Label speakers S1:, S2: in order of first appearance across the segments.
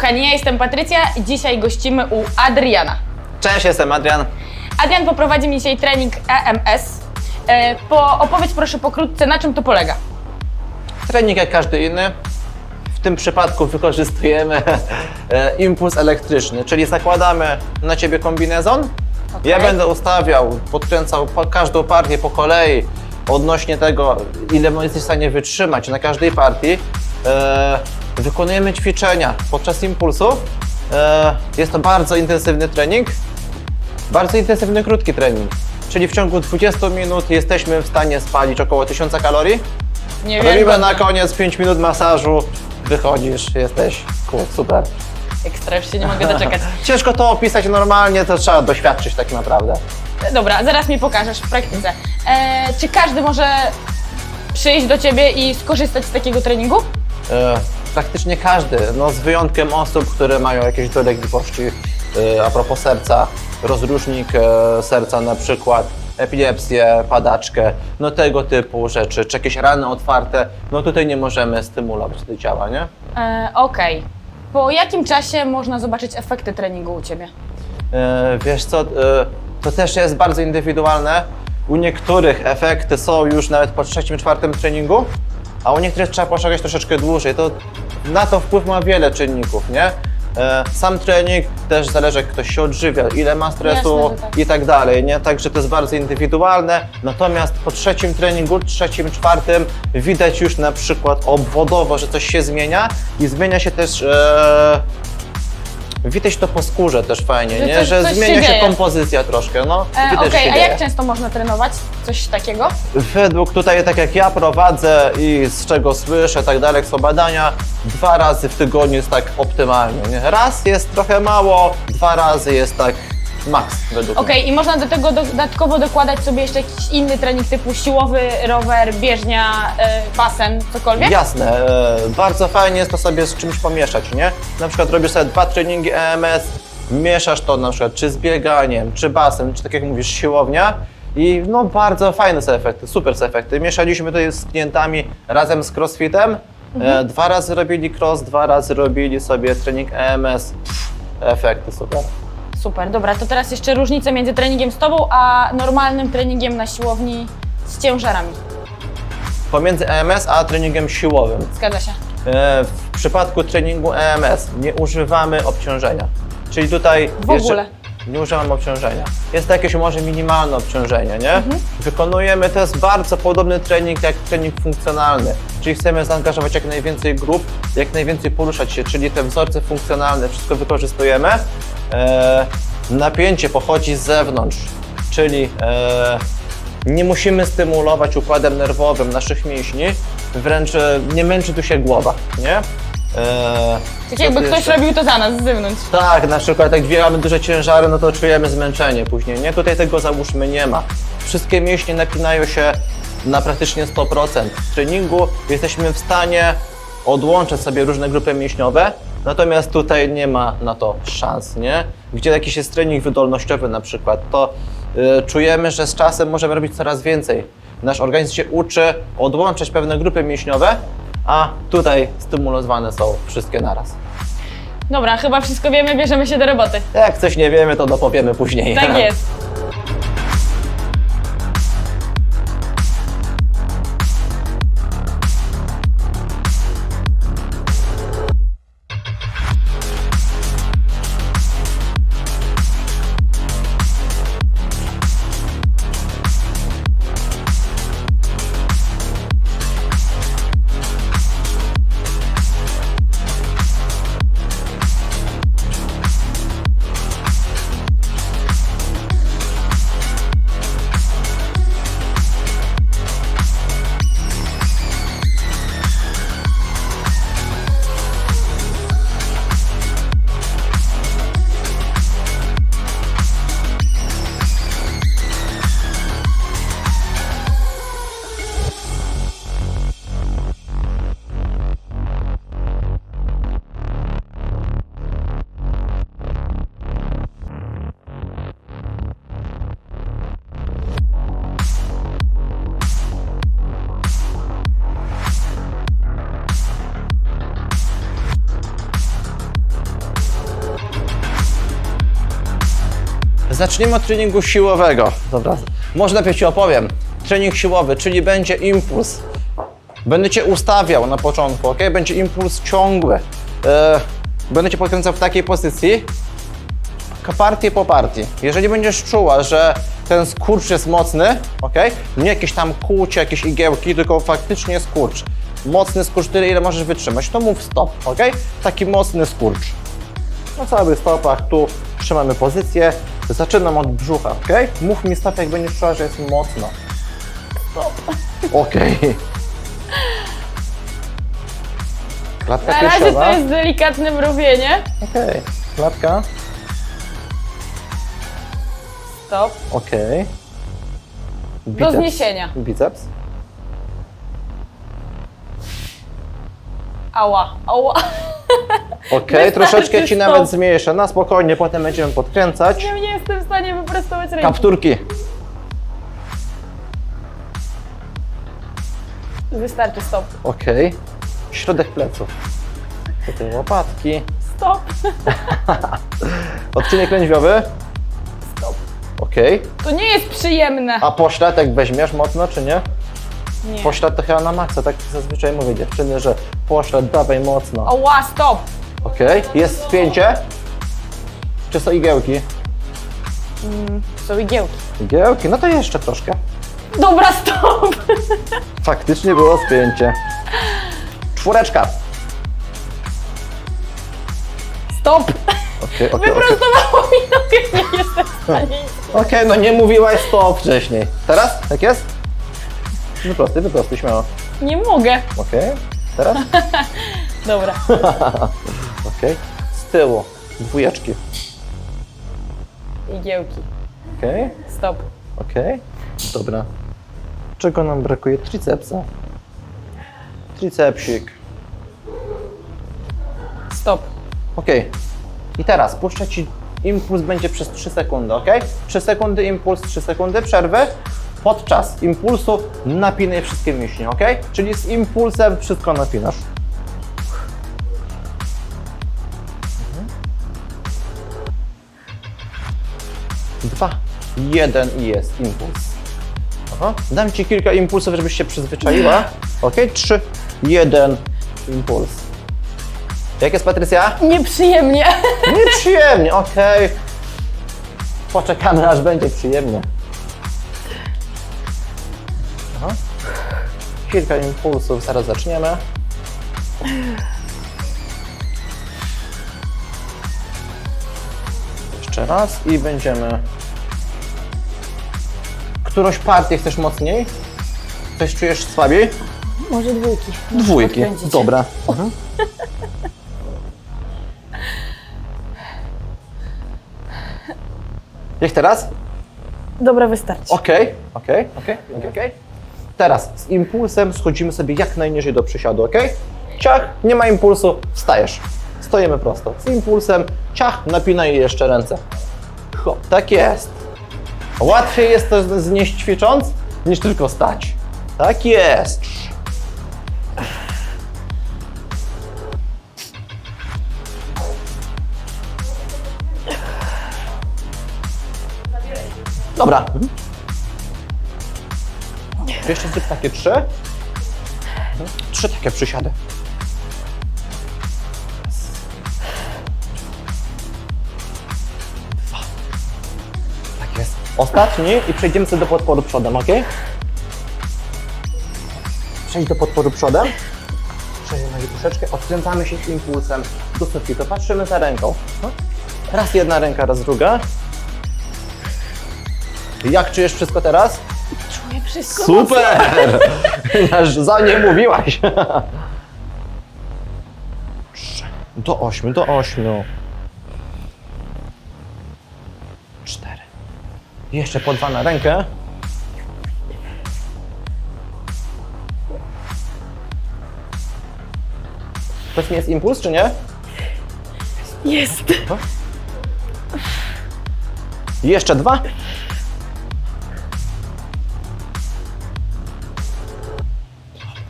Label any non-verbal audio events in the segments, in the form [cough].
S1: Kochani, ja jestem Patrycja i dzisiaj gościmy u Adriana.
S2: Cześć, jestem Adrian.
S1: Adrian poprowadzi mi dzisiaj trening EMS. E, po, opowiedz proszę pokrótce, na czym to polega.
S2: Trening jak każdy inny. W tym przypadku wykorzystujemy [laughs] e, impuls elektryczny, czyli zakładamy na ciebie kombinezon.
S1: Okej.
S2: Ja będę ustawiał, podkręcał po, każdą partię po kolei odnośnie tego, ile jesteś w stanie wytrzymać na każdej partii. E, wykonujemy ćwiczenia podczas impulsów. E, jest to bardzo intensywny trening, bardzo intensywny, krótki trening. Czyli w ciągu 20 minut jesteśmy w stanie spalić około 1000 kalorii.
S1: Nie
S2: Robimy na koniec 5 minut masażu, wychodzisz, jesteś cool, super.
S1: Ekstra, już się nie mogę doczekać. [laughs]
S2: Ciężko to opisać normalnie, to trzeba doświadczyć tak naprawdę.
S1: E, Dobra, zaraz mi pokażesz w praktyce. E, czy każdy może przyjść do ciebie i skorzystać z takiego treningu?
S2: E, praktycznie każdy, no z wyjątkiem osób, które mają jakieś dolegliwości e, a propos serca, rozrusznik e, serca na przykład, epilepsję, padaczkę, no tego typu rzeczy, czy jakieś rany otwarte, no tutaj nie możemy stymulować do ciała, nie?
S1: E, Okej. Po jakim czasie można zobaczyć efekty treningu u ciebie?
S2: E, Wiesz co, e, to też jest bardzo indywidualne. U niektórych efekty są już nawet po trzecim, czwartym treningu, a u niektórych trzeba poczekać troszeczkę dłużej. To na to wpływ ma wiele czynników, nie? E, Sam trening też zależy, jak ktoś się odżywia, ile ma stresu
S1: Jasne, że tak.
S2: i tak dalej, nie? Także to jest bardzo indywidualne. Natomiast po trzecim treningu, trzecim, czwartym widać już na przykład obwodowo, że coś się zmienia i zmienia się też e, Widać to po skórze też fajnie,
S1: Że
S2: nie?
S1: coś-
S2: że
S1: coś się
S2: zmienia się,
S1: dzieje.
S2: kompozycja troszkę, no.
S1: E,
S2: widać,
S1: Okej,
S2: się
S1: a
S2: dzieje.
S1: jak często można trenować? Coś takiego?
S2: Według tutaj, tak jak ja prowadzę i z czego słyszę, tak dalej, jak są badania, dwa razy w tygodniu jest tak optymalnie, nie? Raz jest trochę mało, dwa razy jest tak maks według
S1: Okej, i można do tego dodatkowo dokładać sobie jeszcze jakiś inny trening typu siłowy, rower, bieżnia, e, basen, cokolwiek?
S2: mnie. Jasne, e, bardzo fajnie jest to sobie z czymś pomieszać, nie? Na przykład robisz sobie dwa treningi EMS, mieszasz to na przykład czy z bieganiem, czy basen, czy tak jak mówisz, siłownia i no bardzo fajne są efekty, super są efekty. Mieszaliśmy tutaj z klientami razem z crossfitem, e, dwa razy robili cross, dwa razy robili sobie trening EMS, Pff, efekty super.
S1: Super, dobra, to teraz jeszcze różnice między treningiem z tobą, a normalnym treningiem na siłowni z ciężarami.
S2: Pomiędzy EMS a treningiem siłowym.
S1: Zgadza się.
S2: E, W przypadku treningu EMS nie używamy obciążenia. Czyli tutaj.
S1: W ogóle.
S2: Nie używamy obciążenia. Jest to jakieś może minimalne obciążenie, nie?
S1: Mhm.
S2: Wykonujemy, to jest bardzo podobny trening jak trening funkcjonalny. Czyli chcemy zaangażować jak najwięcej grup, jak najwięcej poruszać się, czyli te wzorce funkcjonalne, wszystko wykorzystujemy. E, napięcie pochodzi z zewnątrz, czyli e, nie musimy stymulować układem nerwowym naszych mięśni, wręcz e, nie męczy tu się głowa, nie? E,
S1: Tak jakby ktoś
S2: jeszcze?
S1: robił to za nas z zewnątrz.
S2: Tak, na przykład jak dźwigamy duże ciężary, no to czujemy zmęczenie później, nie? Tutaj tego załóżmy nie ma. Wszystkie mięśnie napinają się na praktycznie 100%. W treningu jesteśmy w stanie odłączać sobie różne grupy mięśniowe, natomiast tutaj nie ma na to szans, nie? Gdzie jakiś jest trening wydolnościowy na przykład, to y, czujemy, że z czasem możemy robić coraz więcej. Nasz organizm się uczy odłączać pewne grupy mięśniowe, a tutaj stymulowane są wszystkie naraz.
S1: Dobra, chyba wszystko wiemy, bierzemy się do roboty.
S2: Jak coś nie wiemy, to dopowiemy później.
S1: Tak [laughs] jest.
S2: Zaczniemy od treningu siłowego. Dobra, może najpierw Ci opowiem. Trening siłowy, czyli będzie impuls. Będę Cię ustawiał na początku, ok? Będzie impuls ciągły. E, będę Cię podkręcał w takiej pozycji, partię po partii. Jeżeli będziesz czuła, że ten skurcz jest mocny, ok? Nie jakieś tam kłucie, jakieś igiełki, tylko faktycznie skurcz. Mocny skurcz, tyle ile możesz wytrzymać, to mów stop, ok? Taki mocny skurcz. Na całych stopach tu trzymamy pozycję. Zaczynam od brzucha, ok? Mów mi stop, jak będziesz czuła, że jest mocno.
S1: Stop.
S2: Okej. Klatka
S1: Na razie
S2: piersiowa.
S1: to jest delikatne mrowienie.
S2: Okej. Klatka.
S1: Stop.
S2: Okej.
S1: Do
S2: Biceps.
S1: zniesienia.
S2: Biceps.
S1: Ała, ała.
S2: Okej,
S1: Wystarczy
S2: troszeczkę ci
S1: stop.
S2: nawet zmniejszę. Na spokojnie, potem będziemy podkręcać.
S1: Nie, nie wyprostować ręki.
S2: Kapturki.
S1: Wystarczy, stop.
S2: Okej. Środek pleców. Tutaj łopatki.
S1: Stop. [laughs]
S2: Odcinek lędźwiowy.
S1: Stop.
S2: Okej.
S1: To nie jest przyjemne.
S2: A pośladek weźmiesz mocno, czy nie?
S1: Nie.
S2: Poślad to chyba na maksa, tak zazwyczaj mówię dziewczyny, że poślad dawaj mocno.
S1: Ała, stop.
S2: Okej. Jest spięcie? Czy są igiełki?
S1: Są igiełki.
S2: Igiełki? No to jeszcze troszkę.
S1: Dobra, stop. [laughs]
S2: Faktycznie było spięcie. Czwóreczka.
S1: Stop.
S2: Okej, okej.
S1: Wyprostowało mi nogę, nie jestem w stanie.
S2: Okej, no nie mówiłaś stop wcześniej. Teraz? Tak jest? Wyprostuj, wyprostuj, śmiało.
S1: Nie mogę.
S2: Okej. Teraz? [laughs]
S1: Dobra. [laughs]
S2: Okej. Z tyłu. Dwójeczki.
S1: Igiełki.
S2: Okej.
S1: Stop.
S2: Okej. Dobra. Czego nam brakuje? Tricepsa. Tricepsik.
S1: Stop.
S2: Okej. I teraz puszczę Ci, impuls będzie przez 3 sekundy, ok? 3 sekundy impuls, 3 sekundy przerwy. Podczas impulsu napinaj wszystkie mięśnie, ok? Czyli z impulsem wszystko napinasz. Jeden i jest impuls. Aha. Dam Ci kilka impulsów, żebyś się przyzwyczaiła. Ok? Trzy, jeden, impuls. Jak jest Patrycja?
S1: Nieprzyjemnie. [laughs]
S2: Nieprzyjemnie, okej. Poczekamy, aż będzie przyjemnie. Aha. Kilka impulsów, zaraz zaczniemy. Jeszcze raz i będziemy. Którąś partię chcesz mocniej? Coś czujesz słabiej?
S1: Może dwójki.
S2: Dwójki.
S1: podkręcić.
S2: Dobra. Mhm. Jak teraz?
S1: Dobra, wystarczy.
S2: Okej, okej, okej, okej, okej. Teraz z impulsem schodzimy sobie jak najniżej do przysiadu, ok? Ciach, nie ma impulsu, wstajesz. Stoimy prosto. Z impulsem, ciach, napinaj jeszcze ręce. Hop, tak jest. Łatwiej jest to znieść ćwicząc, niż tylko stać. Tak jest. Dobra. Jeszcze zrób takie trzy. Trzy takie przysiady. Ostatni i przejdziemy sobie do podporu przodem, ok? Przejdź do podporu przodem. Przejdźmy na troszeczkę. Odkręcamy się z impulsem do sufitu. Patrzymy za ręką. No. Raz jedna ręka, raz druga. Jak czujesz wszystko teraz?
S1: Czuję wszystko.
S2: Super! [laughs] Aż za nie mówiłaś. [laughs] Do ośmiu, do ośmiu. Jeszcze po dwa na rękę. Mi, jest impuls, czy nie?
S1: Jest.
S2: Jeszcze dwa.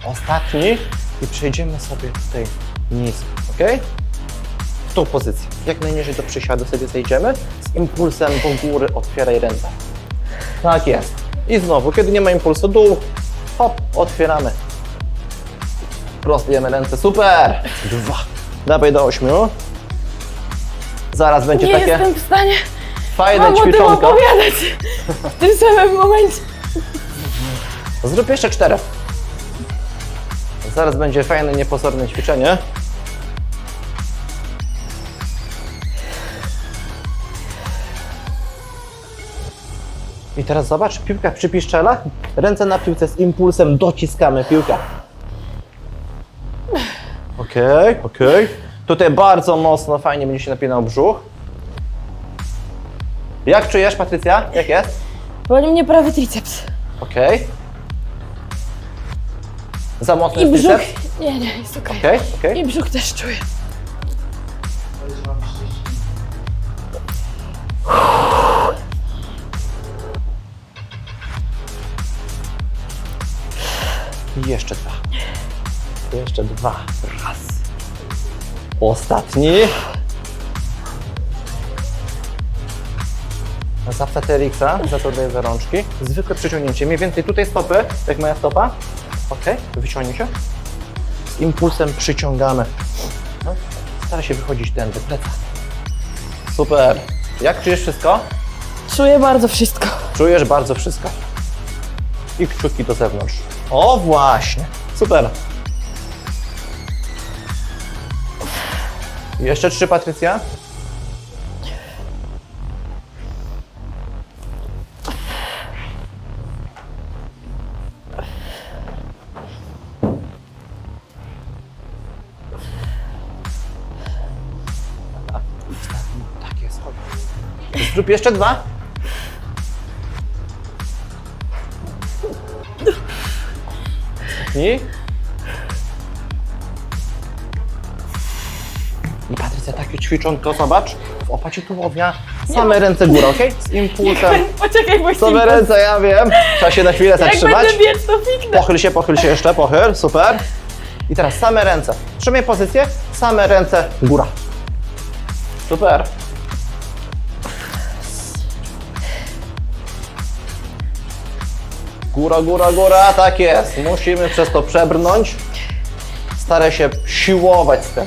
S2: Ostatni i przejdziemy sobie tutaj nisko, ok? W tą pozycję. Jak najniżej do przysiadu sobie zejdziemy, z impulsem do góry otwieraj ręce. Tak jest. I znowu, kiedy nie ma impulsu, dół, hop, otwieramy. Prostujemy ręce, super! Dwa. Dawaj do ośmiu. Zaraz będzie
S1: Nie
S2: takie
S1: jestem w stanie
S2: fajne
S1: wam o tym
S2: ćwiczonko.
S1: opowiadać [laughs] w tym samym momencie.
S2: Zrób jeszcze cztery. Zaraz będzie fajne, niepozorne ćwiczenie. I teraz zobacz, piłka przy piszczelach, ręce na piłce z impulsem dociskamy piłkę. Okej, okej. Tutaj bardzo mocno, fajnie będzie się napinał brzuch. Jak czujesz, Patrycja? Jak jest?
S1: Boli mnie prawy triceps.
S2: Okej. Za mocno
S1: I
S2: jest
S1: brzuch.
S2: biceps?
S1: Nie, nie, jest okej.
S2: Okej, okej.
S1: I brzuch też czuję.
S2: Jeszcze dwa. Jeszcze dwa. Raz. Ostatni. Zapsa TRX-a, za to daję za rączki. Zwykłe przyciągnięcie. Mniej więcej tutaj stopy, jak moja stopa. Ok, wyciągnij się. Z impulsem przyciągamy. No, stara się wychodzić tędy, pleca. Super. Jak czujesz wszystko?
S1: Czuję bardzo wszystko.
S2: Czujesz bardzo wszystko. I kciuki do zewnątrz. O właśnie. Super. Jeszcze trzy, Patrycja. Tak. Zrób jeszcze dwa. I? I Patrycja, takie ćwiczonko, zobacz, w opacie tułowia, same ręce górą, ok? Z impulsem.
S1: Poczekaj, bo
S2: Same
S1: jestem-
S2: ręce, ja wiem. Trzeba się na chwilę
S1: Jak
S2: zatrzymać.
S1: będę biec, to.
S2: Pochyl się, pochyl się jeszcze, pochyl, super. I teraz same ręce. Trzymaj pozycję, same ręce, góra. Super. Góra, góra, góra, tak jest. Musimy przez to przebrnąć. Staraj się siłować z tym.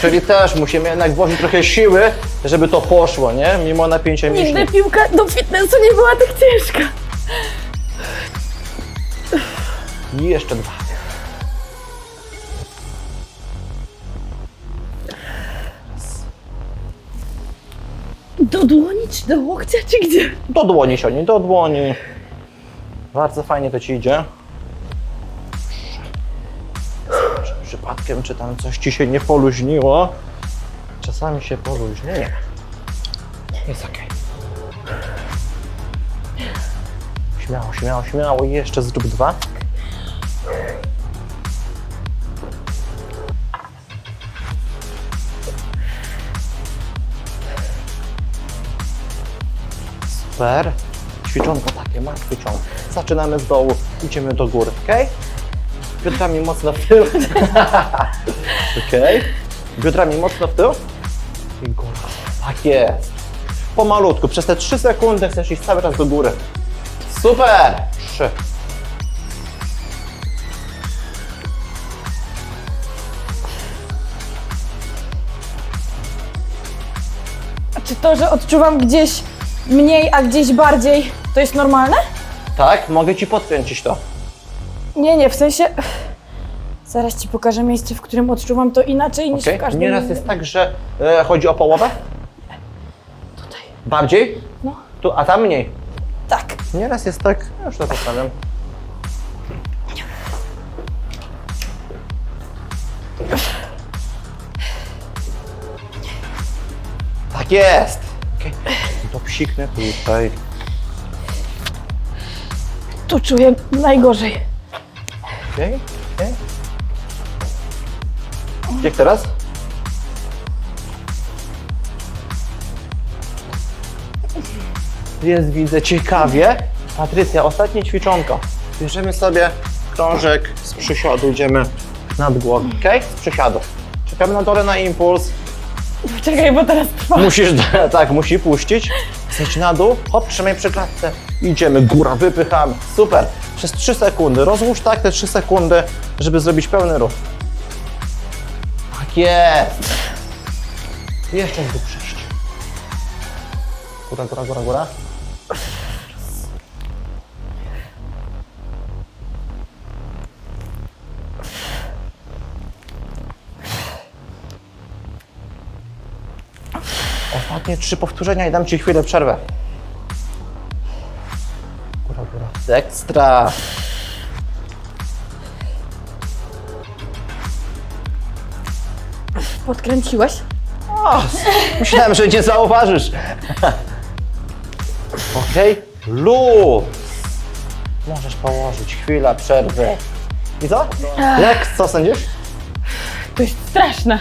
S2: Czyli też musimy jednak włożyć trochę siły, żeby to poszło, nie? Mimo napięcia mięśni.
S1: Nigdy piłka do fitnessu nie była tak ciężka.
S2: I jeszcze dwa.
S1: Do dłoni, czy do łokcia, czy gdzie?
S2: Do dłoni sioni, do dłoni. Bardzo fajnie to ci idzie. Czy przypadkiem, czy tam coś ci się nie poluźniło? Czasami się poluźni. Nie. Jest ok. Śmiało, śmiało, śmiało. I jeszcze zrób dwa. Super. Ćwiczonko takie, martwy ciąg. Zaczynamy z dołu, idziemy do góry, ok? Biodrami mocno w tył. [laughs] ok. Biodrami mocno w tył. I góra. Tak jest. Pomalutku, przez te 3 sekundy chcesz iść cały czas do góry. Super. 3.
S1: A czy to, że odczuwam gdzieś mniej, a gdzieś bardziej, to jest normalne?
S2: Tak, mogę ci podkręcić to.
S1: Nie, nie, w sensie... Zaraz ci pokażę miejsce, w którym odczuwam to inaczej niż
S2: Okay.
S1: w każdym
S2: Nieraz
S1: innym.
S2: jest tak, że e, chodzi o połowę?
S1: Tutaj.
S2: Bardziej?
S1: No,
S2: Tu, a tam mniej.
S1: tak.
S2: Nieraz jest tak, ja już to postawiam. Tak jest! Okay. To psiknę tutaj.
S1: Tu czuję najgorzej.
S2: Okej, okej. Jak teraz? Jest, widzę, ciekawie. Patrycja, ostatnie ćwiczonko. Bierzemy sobie krążek z przysiadu, idziemy nad głowę, ok? Z przysiadu. Czekamy na dole na impuls.
S1: Czekaj, bo teraz trwa.
S2: Musisz, [laughs] tak, musi puścić. Zejdź na dół, hop, trzymaj przy klatce. Idziemy, góra, wypychamy. Super. Przez 3 sekundy. Rozłóż tak te 3 sekundy, żeby zrobić pełny ruch. Tak jest. Jeszcze w dół przejść. Góra, góra, góra, góra. Ostatnie trzy powtórzenia i dam Ci chwilę przerwę. Góra, góra. Ekstra.
S1: Podkręciłeś?
S2: O, myślałem, że nie zauważysz. Okej, luz. Możesz położyć chwila przerwy. I co? Jak? Co sądzisz?
S1: To jest straszne.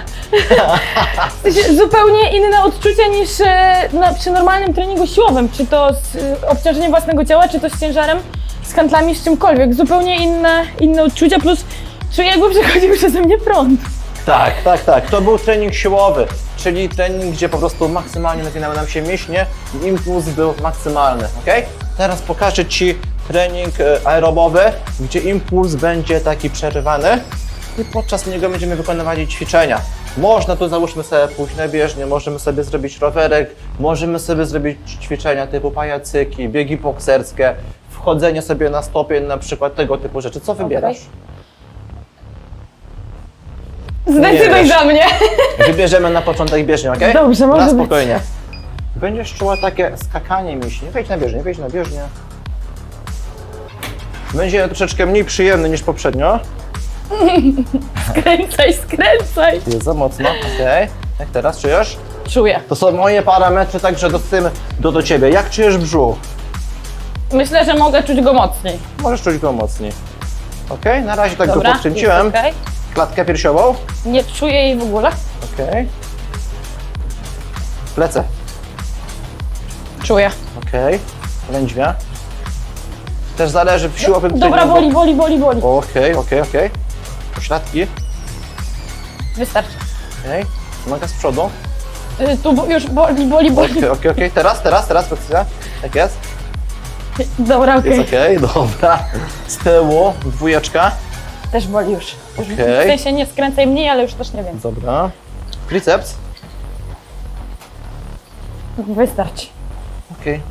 S1: W sensie zupełnie inne odczucia niż e, na, przy normalnym treningu siłowym. Czy to z e, obciążeniem własnego ciała, czy to z ciężarem, z handlami, z czymkolwiek. Zupełnie inne, inne odczucia, plus czuję jakby przechodził [laughs] przeze mnie prąd.
S2: Tak, tak, tak. To był trening siłowy, czyli trening, gdzie po prostu maksymalnie napinały nam się mięśnie i impuls był maksymalny, ok? Teraz pokażę Ci trening e, aerobowy, gdzie impuls będzie taki przerywany i podczas niego będziemy wykonywali ćwiczenia. Można tu załóżmy sobie pójść na bieżnię, możemy sobie zrobić rowerek, możemy sobie zrobić ćwiczenia typu pajacyki, biegi bokserskie, wchodzenie sobie na stopień, na przykład tego typu rzeczy. Co wybierasz?
S1: Zdecyduj
S2: wiesz.
S1: za mnie.
S2: Wybierzemy na początek bieżnię, ok?
S1: Dobrze, może
S2: Na
S1: być.
S2: spokojnie. Będziesz czuła takie skakanie mięśni. Wejdź na bieżnię, wejdź na bieżnię. Będzie troszeczkę mniej przyjemny niż poprzednio. [laughs]
S1: Skręcaj, skręcaj.
S2: Jest za mocno, ok. Jak teraz czujesz?
S1: Czuję.
S2: To są moje parametry, także do tym do, do ciebie. Jak czujesz brzuch?
S1: Myślę, że mogę czuć go mocniej.
S2: Możesz czuć go mocniej. Ok, na razie tak go podkręciłem.
S1: jest okej.
S2: Klatkę piersiową.
S1: Nie czuję jej w ogóle.
S2: Ok. Plece.
S1: Czuję.
S2: Ok. Lędźwia. Też zależy siłowym
S1: Dobra, boli, boli, boli, boli.
S2: Okej, okej, okej. Pośladki.
S1: Wystarczy.
S2: Okej. Noga z przodu.
S1: Y, Tu bo- już boli, boli, boli.
S2: Okej, okej, okej. Teraz, teraz, teraz, precyzja. Tak jest.
S1: Dobra, okej.
S2: Jest okej, dobra. Z tyłu, dwójeczka.
S1: Też boli już. już
S2: Okej.
S1: W sensie nie skręcaj mniej, ale już też nie wiem.
S2: Dobra. Triceps.
S1: Wystarczy.
S2: Okej.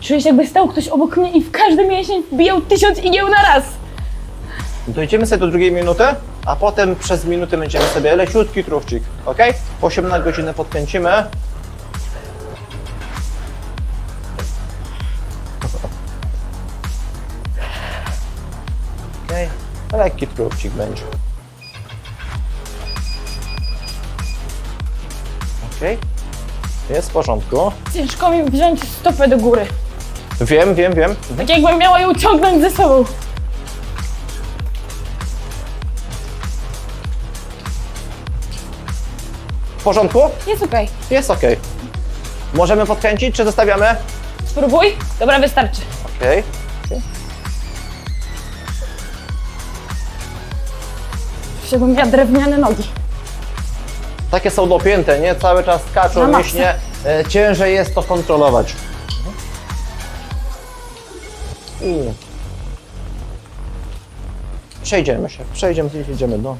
S1: Czuję się jakby stał ktoś obok mnie i w każdy mięsień wbijał tysiąc igieł na raz.
S2: Dojdziemy sobie do drugiej minuty, a potem przez minutę będziemy sobie leciutki truchcik. Ok? 8 na godzinę podkręcimy. Okej. Lekki truchcik będzie. Okej. Jest w porządku.
S1: Ciężko mi wziąć stopę do góry.
S2: Wiem, wiem, wiem.
S1: Tak jakbym miała ją ciągnąć ze sobą.
S2: W porządku?
S1: Jest okej.
S2: Jest ok. Możemy podkręcić, czy zostawiamy?
S1: Spróbuj. Dobra, wystarczy.
S2: Okej.
S1: Jakbym miała drewniane nogi.
S2: Takie są dopięte, nie? Cały czas
S1: Na
S2: skaczą,
S1: maksa.
S2: mięśnie. E, ciężej jest to kontrolować. I... Przejdziemy się, przejdziemy, idziemy do...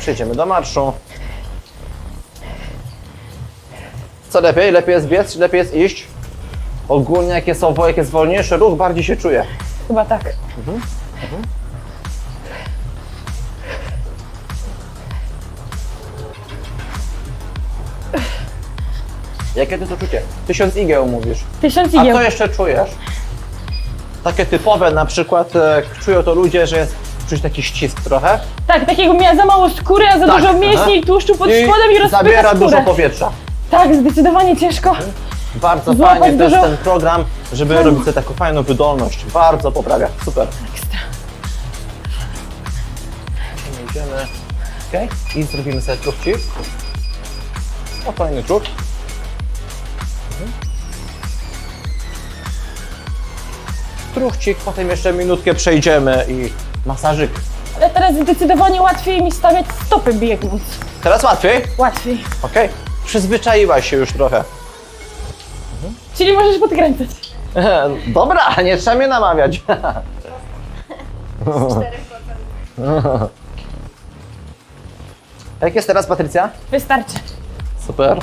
S2: Przejdziemy do marszu. Co lepiej? Lepiej jest biec, czy lepiej jest iść? Ogólnie jak jest, owo- jak jest wolniejszy ruch, bardziej się czuje.
S1: Chyba tak.
S2: Jakie to czucie? Tysiąc igieł mówisz.
S1: Tysiąc
S2: A
S1: igieł.
S2: co jeszcze czujesz? Takie typowe, na przykład e, czują to ludzie, że jest czuć taki ścisk trochę.
S1: Tak, takiego miała za mało skóry, a za
S2: Tak,
S1: dużo
S2: aha.
S1: mięśni i tłuszczu pod spodem i rozpycha
S2: zabiera
S1: skórę.
S2: dużo powietrza.
S1: Tak, zdecydowanie ciężko.
S2: Bardzo
S1: Złapać
S2: fajnie
S1: dużo-
S2: ten program, żeby robić sobie taką fajną wydolność. Bardzo poprawia. Super.
S1: Ekstra.
S2: Idziemy. Okay. I zrobimy sobie truchcik. O, fajny truch. Mhm. Potem jeszcze minutkę przejdziemy i masażyk
S1: ale teraz zdecydowanie łatwiej mi stawiać stopy biegnąc.
S2: Teraz łatwiej?
S1: Łatwiej.
S2: Okej. Przyzwyczaiłaś się już trochę.
S1: Czyli możesz podkręcać. [laughs]
S2: Dobra, nie trzeba mnie namawiać. [laughs] Jak jest teraz, Patrycja?
S1: Wystarczy.
S2: Super.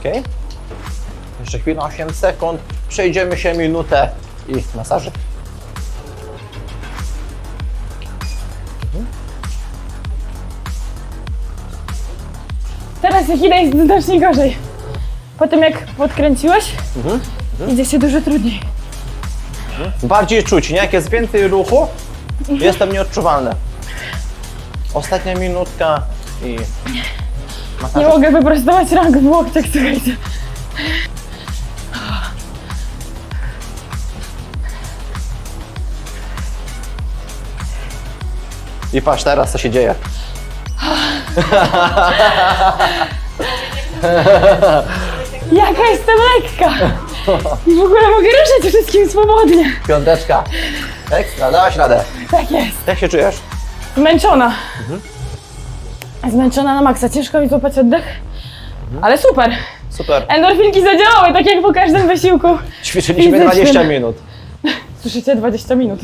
S2: Okej. Jeszcze chwilę, 8 sekund. Przejdziemy się minutę i masażyk.
S1: Teraz idę jest znacznie gorzej. Po tym jak podkręciłeś, idzie się dużo trudniej.
S2: Bardziej czuć, nie? Jak jest więcej ruchu, jest to nieodczuwalne. Ostatnia minutka i
S1: Nie
S2: masażyk.
S1: mogę wyprostować rąk w łokciach, słuchajcie.
S2: I patrz teraz, co się dzieje.
S1: Jaka jestem lekka! I w ogóle mogę ruszać wszystkim swobodnie.
S2: Piąteczka. Ekstra, dałaś radę.
S1: Tak jest.
S2: Jak się czujesz?
S1: Zmęczona. Zmęczona na maksa. Ciężko mi złapać oddech. Ale super.
S2: Super.
S1: Endorfinki zadziałały, tak jak po każdym wysiłku.
S2: Ćwiczyliśmy
S1: Fizycznym.
S2: 20 minut.
S1: Słyszycie? 20 minut.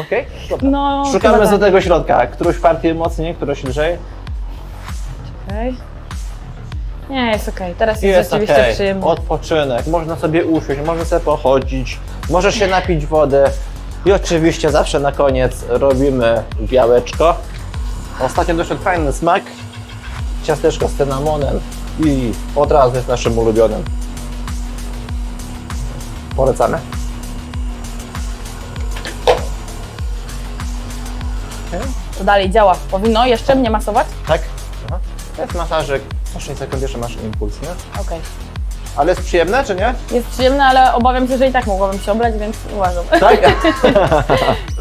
S2: Okej?
S1: No,
S2: Szukamy
S1: chyba tak.
S2: tego środka. Którąś partię mocniej, którąś lżej.
S1: Okej. Nie, jest okej. Teraz jest,
S2: Jest
S1: rzeczywiście
S2: okej.
S1: przyjemnie.
S2: Odpoczynek. Można sobie usiąść, można sobie pochodzić. Możesz się napić wody. I oczywiście zawsze na koniec robimy białeczko. Ostatnio doszedł fajny smak. Ciasteczko z cynamonem i od razu jest naszym ulubionym. Polecamy.
S1: To dalej działa. Powinno jeszcze mnie masować?
S2: Tak? To jest masażyk. Co 6 sekund jeszcze masz impuls, nie?
S1: Okej.
S2: Ale jest przyjemne, czy nie?
S1: Jest przyjemne, ale obawiam się, że i tak mogłabym się oblać, więc uważam.
S2: Tak? [laughs]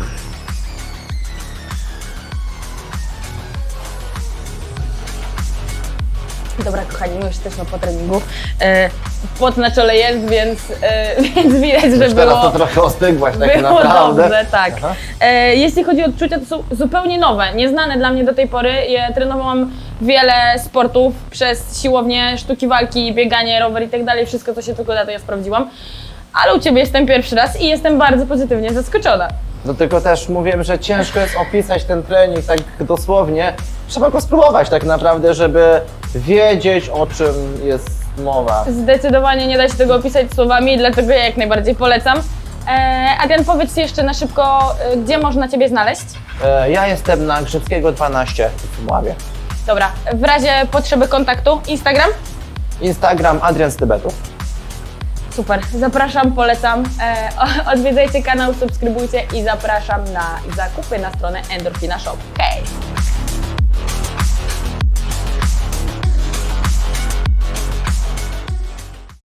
S1: już jesteśmy po treningu. E, pot na czole jest, więc, e, [laughs] więc widać, że
S2: Już teraz to
S1: było,
S2: trochę ostygłaś tak
S1: było
S2: naprawdę.
S1: dobrze, tak.
S2: Aha.
S1: E, jeśli chodzi o odczucia, to są zupełnie nowe, nieznane dla mnie do tej pory. Ja trenowałam wiele sportów przez siłownię, sztuki walki, bieganie, rower i tak dalej. Wszystko, co się tylko da, to ja sprawdziłam. Ale u Ciebie jestem pierwszy raz i jestem bardzo pozytywnie zaskoczona.
S2: Do tego też mówiłem, że ciężko jest opisać ten trening tak dosłownie. Trzeba go spróbować tak naprawdę, żeby wiedzieć o czym jest mowa.
S1: Zdecydowanie nie da się tego opisać słowami, dlatego ja jak najbardziej polecam. E, Adrian, powiedz jeszcze na szybko, e, gdzie można Ciebie znaleźć?
S2: E, Ja jestem na Grzybskiego 12 w Mławie.
S1: Dobra, w razie potrzeby kontaktu, Instagram?
S2: Instagram Adrian z Tybetu.
S1: Super, zapraszam, polecam. E, o- odwiedzajcie kanał, subskrybujcie i zapraszam na zakupy na stronę Endorfina Shop. Hej!